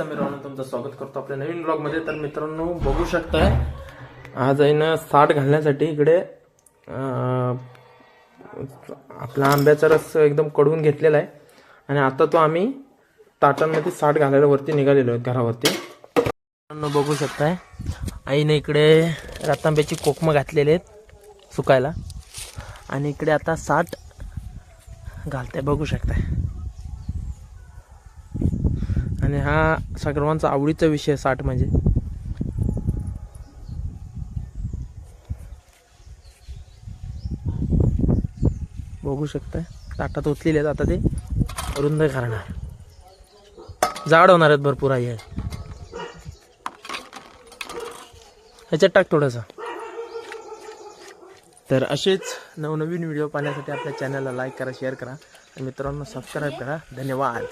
समीर मित्रांनो तुमचं स्वागत करतो आपल्या नवीन ब्लॉगमध्ये. तर मित्रांनो बघू शकताय आज आईनं साठ घालण्यासाठी इकडे आपला आंब्याचा रस एकदम कडवून घेतलेला आहे. आणि आता तो आम्ही ताटांमध्ये साठ घालायला वरती निघालेलो आहेत घरावरती. मित्रांनो बघू शकताय आईने इकडे रतांब्याची कोकमं घातलेले आहेत सुकायला. आणि इकडे आता साठ घालताय बघू शकताय. आणि हा सर्वांचा आवडीचा विषय साठ म्हणजे. बघू शकताय. ताटात ओतलेले आहेत आता ते. रुंद करणार. जाड होणार आहेत भरपूर आहे ह्याच्यात टाक थोडासा. तर असेच नवनवीन व्हिडिओ पाहण्यासाठी आपल्या चॅनलला लाईक करा शेअर करा. आणि मित्रांनो सबस्क्राईब करा. धन्यवाद.